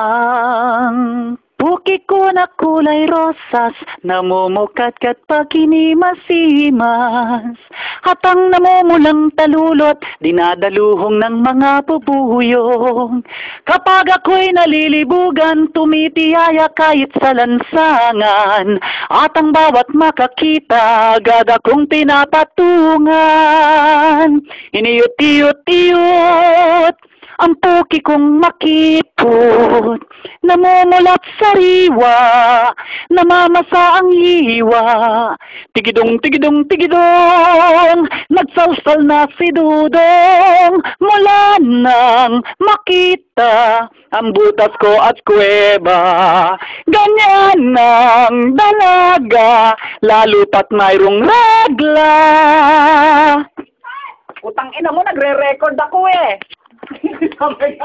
Ang puki ko na kulay rosas, namumukat-kat pag hinimasimas. Hatang namumulang talulot, dinadaluhong ng mga pupuyong. Kapag ako'y nalilibugan, tumitiyaya kahit sa lansangan. At ang bawat makakita, agad akong pinapatungan. Iniyot-iyot-iyot, ang puki kong makipot, namumulat sariwa, namamasa ang hiwa. Tigidong, tigidong, tigidong, nagsalsal na si Dudong, mula nang makita ang butas ko at kuweba. Ganyan ang dalaga, lalo pat mayroong regla. Utang ina mo, nagre-record ako eh. coming.